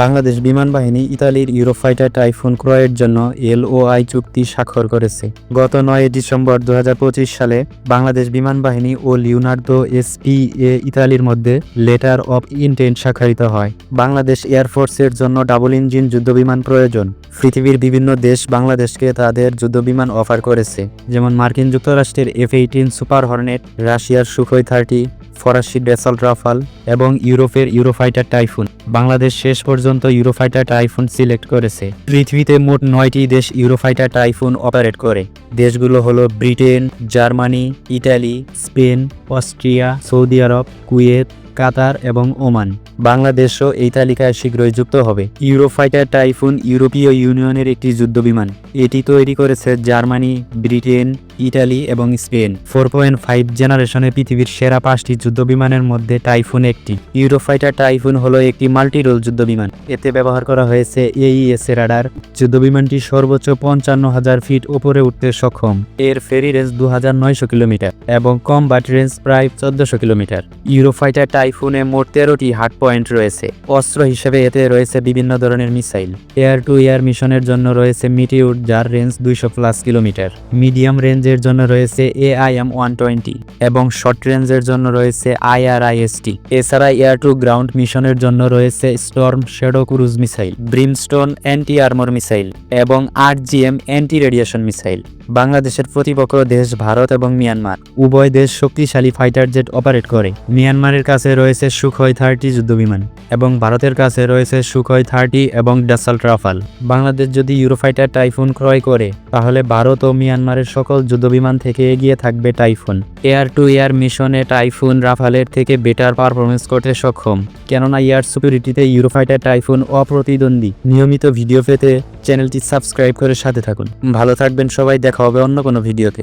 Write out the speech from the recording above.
বাংলাদেশ বিমান বাহিনী ইতালির ইউরোফাইটার টাইফুন ক্রয়ের জন্য এলওআই চুক্তি স্বাক্ষর করেছে। গত নয় ডিসেম্বর দু হাজার পঁচিশ সালে বাংলাদেশ বিমান বাহিনী ও লিওনার্দো এসপি এ ইতালির মধ্যে লেটার অফ ইন্টেন্ট স্বাক্ষরিত হয়। বাংলাদেশ এয়ারফোর্সের জন্য ডাবল ইঞ্জিন যুদ্ধবিমান প্রয়োজন। পৃথিবীর বিভিন্ন দেশ বাংলাদেশকে তাদের যুদ্ধবিমান অফার করেছে। যেমন মার্কিন যুক্তরাষ্ট্রের এফ এইটিন সুপার হর্নেট, রাশিয়ার সুখোই থার্টি ফরাসি ডেসাল রাফাল এবং ইউরোপের ইউরোফাইটার টাইফুন। বাংলাদেশ শেষ পর্যন্ত ইউরোফাইটার টাইফুন সিলেক্ট করেছে। পৃথিবীতে মোট নয়টি দেশ ইউরোফাইটার টাইফুন অপারেট করে। দেশগুলো হলো Britain, Germany Italy Spain, Austria, Saudi Arab, Kuwait, Qatar এবং ওমান। বাংলাদেশও এই তালিকায় শীঘ্রই যুক্ত হবে। ইউরোফাইটার টাইফুন ইউরোপীয় ইউনিয়নের একটি যুদ্ধবিমান। এটি তৈরি করেছে জার্মানি, ব্রিটেন ইটালি এবং স্পেন। ফোর পয়েন্ট ফাইভ জেনারেশনে পৃথিবীর সেরা পাঁচটি যুদ্ধবিমানের মধ্যে টাইফুন একটি। ইউরোফাইটার টাইফুন হলো একটি মাল্টিরোল যুদ্ধবিমান। এতে ব্যবহার করা হয়েছে এইএস রাডার। যুদ্ধবিমানটি সর্বোচ্চ পঞ্চান্ন হাজার ফিট উপরে উঠতে সক্ষম। এর ফেরি রেঞ্জ দু হাজার নয়শো কিলোমিটার এবং কমবাট রেঞ্জ প্রায় চোদ্দশো কিলোমিটার। ইউরোফাইটার টাইফুনে মোট তেরোটি হার্ড পয়েন্ট রয়েছে। অস্ত্র হিসেবে এতে রয়েছে বিভিন্ন ধরনের মিসাইল। এয়ার টু এয়ার মিশনের জন্য রয়েছে মিটিউড যার রেঞ্জ দুইশো প্লাস কিলোমিটার। মিডিয়াম রেঞ্জের জন্য রয়েছে এআইএম ওয়ান টোয়েন্টি এবং শর্ট রেঞ্জের জন্য রয়েছে আইআরআইএসটি এছাড়া এয়ার টু গ্রাউন্ড মিশনের জন্য রয়েছে storm shadow cruise missile brimstone anti armour missile এবং আট জিএম অ্যান্টি রেডিয়েশন মিসাইল বাংলাদেশের প্রতিপক্ষ দেশ ভারত এবং মিয়ানমার উভয় দেশ শক্তিশালী ফাইটার জেট অপারেট করে। মিয়ানমারের কাছে রয়েছে সুখই থার্টি যুদ্ধবিমান এবং ভারতের কাছে রয়েছে সুখই থার্টি এবং ডাসাল রাফাল বাংলাদেশ যদি ইউরোফাইটার টাইফুন ক্রয় করে, তাহলে ভারত ও মিয়ানমারের সকল যুদ্ধবিমান থেকে এগিয়ে থাকবে টাইফুন। এয়ার টু এয়ার মিশনে টাইফুন রাফালের থেকে বেটার পারফরমেন্স করতে সক্ষম। কেননা এয়ার সিকিউরিটিতে ইউরোফাইটার টাইফুন অপ্রতিদ্বন্দ্বী। নিয়মিত ভিডিও পেতে চ্যানেলটি সাবস্ক্রাইব করে সাথে থাকুন। ভালো থাকবেন সবাই, দেখা হবে অন্য কোনো ভিডিওতে।